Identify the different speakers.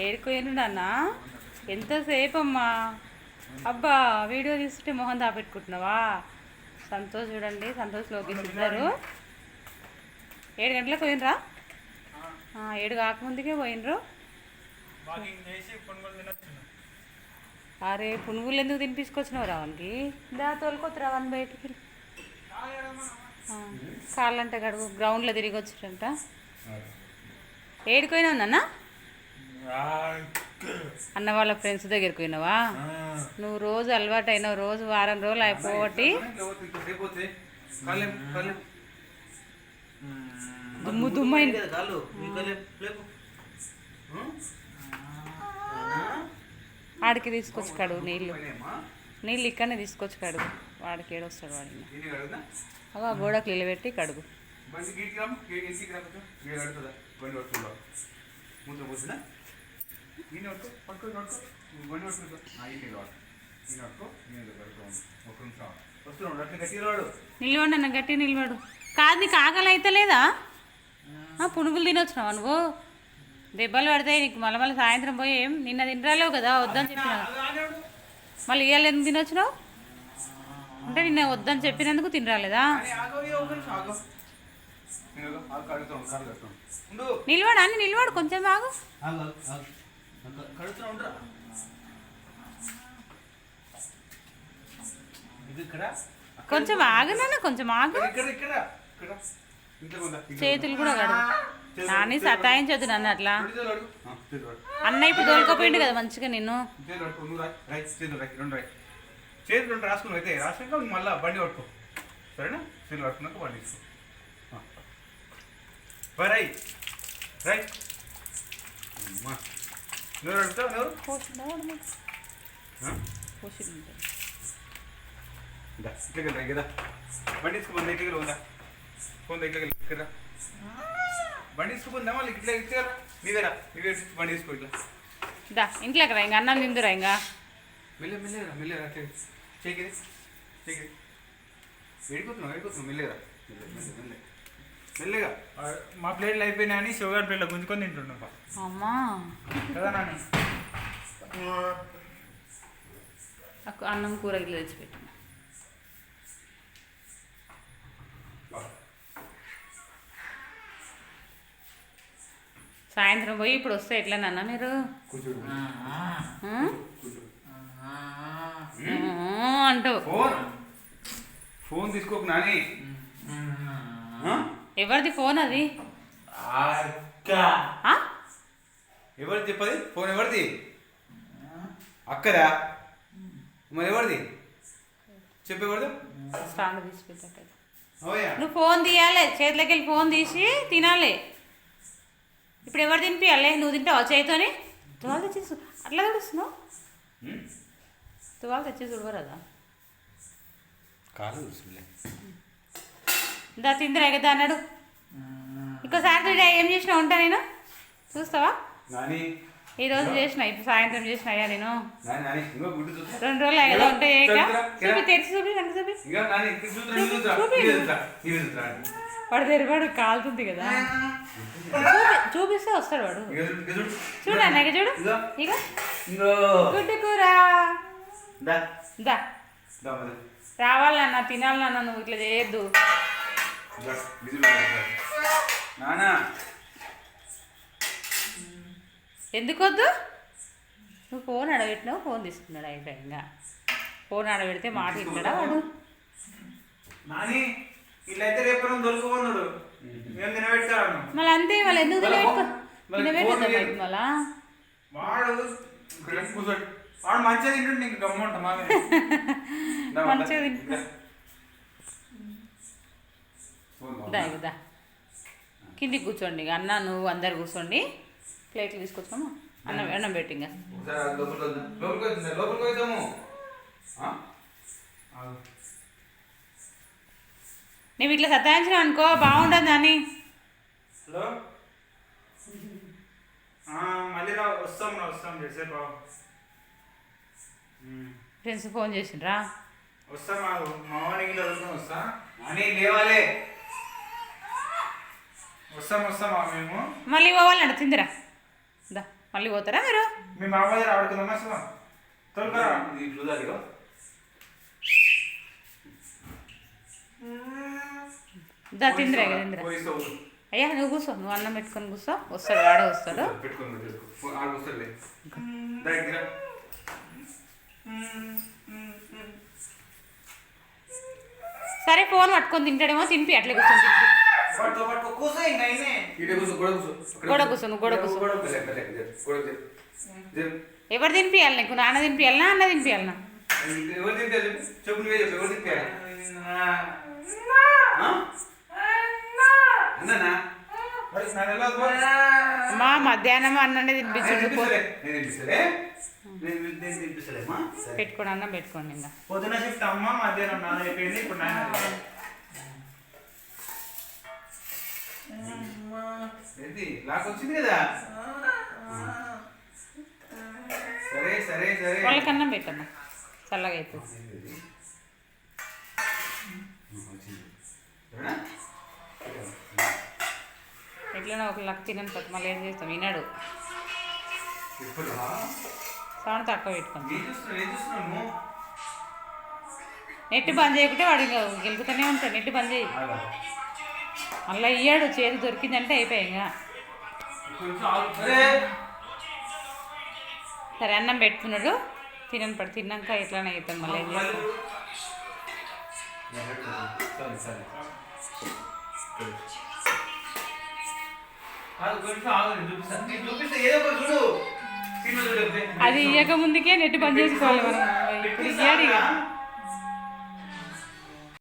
Speaker 1: ఏడుకోను నాన్న ఎంతసేపు అమ్మా అబ్బా వీడియో తీసుకుంటే మొహం దాపెట్టుకుంటున్నావా? సంతోష్ చూడండి సంతోష్ లోకేష్ ఇద్దరు ఏడు గంటలకు పోయినరా? ఆ, ఏడు కాకముందుకే పోయినరు. అరే పునుగులు ఎందుకు తినిపించుకొచ్చినావు రావనికి దా తోలుకొత్తు రావని బయటికి కాళ్ళంట గడుగు గ్రౌండ్లో తిరిగి వచ్చిరంట. ఏడుకోయినా ఉందన్నా అన్న వాళ్ళ ఫ్రెండ్స్ దగ్గరికి పోయినావా? నువ్వు రోజు అలవాటు అయినావు రోజు వారం రోజులు అయిపోవటి దుమ్ము దుమ్ము ఆడికి తీసుకొచ్చి కడుగు నీళ్ళు. నీళ్ళు ఇక్కడనే తీసుకొచ్చి కడుగు వాడికి ఏడొస్తాడు వాడిని అవ ఆ గోడకు నిలబెట్టి కడుగు.
Speaker 2: బండి గీటికి రాము గీట్ రాకపోతే గీడ కడుతుందా బండి పట్టుకుంటావు ముందు పోసినా కడుతాను ఒక నిమిషం. వస్తున్నాడు అట్లా గట్టి రాడు.
Speaker 1: నిలబడి అన్న గట్టి కాదు నీకు ఆకలి అయితే లేదా? పునుగులు తినొచ్చినావా నువ్వు? దెబ్బలు పడతాయి నీకు. మళ్ళీ మళ్ళీ సాయంత్రం పోయి ఏం? నిన్న తినరాలేవు కదా వద్దని చెప్పిన. మళ్ళీ ఇవాళ ఎందుకు తినొచ్చినావు? అంటే నిన్న వద్దని చెప్పినందుకు తినరాలేదా? అన్ని నిలబడు కొంచెం ఆగు.
Speaker 2: ఉండరా? ఇది ఇక్కడ?
Speaker 1: కొంచెం ఆగునన్న కొంచెం ఆగు.
Speaker 2: ఇక్కడ ఇక్కడ ఇక్కడ ఇంట్లో ఉందా
Speaker 1: చేతులు కూడా కడుగు నాని సతాయించొద్దు నన్ను అట్లా. అన్న ఇప్పుడు తోలుకపోయిండు కదా మంచిగా నిన్ను.
Speaker 2: చేతులు రెండు రాసుకుని అయితే రాసుకున్నాక మళ్ళీ బండి పట్టుకో. సరేనా? చేతులు పట్టుకున్నాక బండి అమ్మా. నువ్వు అడుగుతావు నువ్వు ఇట్లకి రా, కదా బండి తీసుకుపోయి దగ్గర ఉందా ఫోన్ దగ్గర ఇక్కడ బండి తీసుకుపోయిందా మళ్ళీ ఇట్లా ఇట్లా నీదేరా నీవే బండి తీసుకో ఇట్లా
Speaker 1: దా ఇంట్లోకి రా ఇంకా అన్నం తిందురా ఇంకా?
Speaker 2: మెల్ల వెళ్ళిపోతున్నావు వెళ్ళిపోతున్నావు మెల్లగా మెల్ల మెల్ల మెల్ల. మెల్లగా.
Speaker 3: మా ప్లేట్లు అయిపోయినాయని షుగర్ ప్లేట్లో గుంజుకొని బా.
Speaker 1: అమ్మా.
Speaker 3: కదా నాని?
Speaker 1: అన్నం కూర గిట్ల తెచ్చిపెట్టు. సాయంత్రం పోయి ఇప్పుడు వస్తే మీరు? ఆ?
Speaker 2: కూర్చోడు
Speaker 1: ఆ? అంటావు
Speaker 2: ఫోన్? ఫోన్ తీసుకోకు నాని?
Speaker 1: ఎవరిది ఫోన్ అది?
Speaker 2: ఎవరిది చెప్పది ఫోన్ ఎవరిది? అక్కరా? మరి ఎవరిది? చెప్పేవాడు
Speaker 1: స్టాండ్ తీసి పెట్టాడు
Speaker 2: ఓయా.
Speaker 1: నువ్వు ఫోన్ తీయాలి చేతిలోకి వెళ్ళి ఫోన్ తీసి తినాలి. ఇప్పుడు ఎవరు తినిపించాలి నువ్వు తింటావా చేతితోని తువాలు తెచ్చేసి అట్లా తెడుస్తున్నావు? తువాలు తెచ్చేసి చూడవరదా?
Speaker 2: కాలు చూసులే
Speaker 1: దా తిందిరా కదా అన్నాడు. ఇంకోసారి ఏం చేసినా ఉంటా నేను? చూస్తావా? ఈ రోజు చేసిన ఇప్పుడు సాయంత్రం చేసిన అయ్యా నేను. రెండు రోజులు అయ్యా ఉంటాయి చూపి తెరిచి చూపి నాకు చూపి. వాడు తెరివాడు కాలుతుంది కదా. చూపి చూపిస్తే వస్తాడు వాడు.
Speaker 2: చూడు ఇక చూడు.
Speaker 1: ఇక గుడ్డు కూర.
Speaker 2: దా.
Speaker 1: రావాలన్నా తినాలన్నా నువ్వు ఇట్లా చేయొద్దు.
Speaker 2: నానా
Speaker 1: ఎందుకు వద్దు? నువ్వు ఫోన్ అడగట్టినావు ఫోన్ తీసుకున్నాడు అయిపోయిందా ఫోన్ అడగడితే మాట వింటాడా వాడు?
Speaker 3: నాని రేపు మేము తినబెట్టాను
Speaker 1: మళ్ళీ అంతే వాళ్ళు ఎందుకు
Speaker 2: మళ్ళా
Speaker 1: తినబెట్టుకో?
Speaker 2: మళ్ళీ
Speaker 3: వాడు వాడు మంచిగా తింటుండే ఇంక గమ్ముంటాం మామే
Speaker 2: దా,
Speaker 1: మంచిగా. తింటున్నా. దా కిందికి కూర్చోండి అన్న నువ్వు అందరు కూర్చోండి. ప్లేట్లు తీసుకొచ్చాము అన్నం అన్నం. పెట్టి ఇంకా. నువ్వు ఇట్లా సతాయించిన అనుకో బాగుంటుంది అని
Speaker 3: హలో? మళ్ళీ వస్తాం వస్తాం. చేసే
Speaker 1: ఫ్రెండ్స్ ఫోన్ చేసిండ్రా?
Speaker 3: వస్తా మా మా వాడికి ఇలా వస్తాం.
Speaker 2: నాని లేవాలే.
Speaker 3: వస్తాం వస్తాం మా మేము.
Speaker 1: మళ్ళీ పోవాలంట తిందిరా. దా మళ్ళీ పోతారా మీరు?
Speaker 3: మీ మామ దగ్గర ఆడుకుందామా అసలు తొలకరా.
Speaker 2: ఇది ఇట్లు
Speaker 1: దా తిందిరా తిందిరా. అయ్యా నువ్వు కూర్చో నువ్వు అన్నం పెట్టుకొని కూర్చో వస్తాడు వస్తాడు.
Speaker 2: ఆడు రా
Speaker 1: సరే ఫోన్ పట్టుకొని తింటాడేమో తినిపి అట్లే కూర్చొని
Speaker 3: పట్టుకో పట్టుకో. కూసో ఇంకా అయినే
Speaker 2: ఇటే కూర్చో గోడ అక్కడ
Speaker 1: గోడ కూర్చో, నువ్వు గోడ కూర్చో.
Speaker 2: గోడ. జరు.
Speaker 1: ఎవరు తినిపియాలి నీకు? నాన్న తినిపియాలనా అన్న తినిపియాలనా
Speaker 2: ఎవరు తింటారు చెప్పు? నువ్వే చెప్పు ఎవరు తింటారు అన్నానా.
Speaker 1: అమ్మా మధ్యాహ్నం అన్నండే
Speaker 2: నేను
Speaker 1: తినిపించండి పెట్టుకోండి అన్నం పెట్టుకోండి ఇంకా.
Speaker 3: పొద్దున షిఫ్ట్ అమ్మ మధ్యాహ్నం నాన్న అయిపోయింది ఇప్పుడు నాయన
Speaker 2: ఏంటి లాక్ వచ్చింది కదా? సరే సరే సరే.
Speaker 1: వాళ్ళకి అన్నం పెట్టమ్మా. చల్లగా అవుతుంది? ఎట్లనో ఒక లక్ తినని పట్టు మళ్ళీ ఏం చేస్తాం? వినాడు. సౌండ్ తక్కువ పెట్టుకోండి? నెట్ బంద్ చేయకుంటే వాడు గెలుపుతూనే ఉంటాడు. నెట్ బంద్ చేయి. మళ్ళీ ఇయ్యాడు చేతి దొరికిందంటే అయిపోయాయి ఇంకా.
Speaker 2: కొంచెం ఆగు. అరే.
Speaker 1: సరే అన్నం పెట్టుకున్నాడు. తినని పడు తిన్నాక ఎట్లనే అవుతాం మళ్ళీ అది ఇయ్యక ముందుకే నెట్ బంద్ చేసుకోవాలి మనం. ఇప్పుడు ఇయ్యాడు ఇక.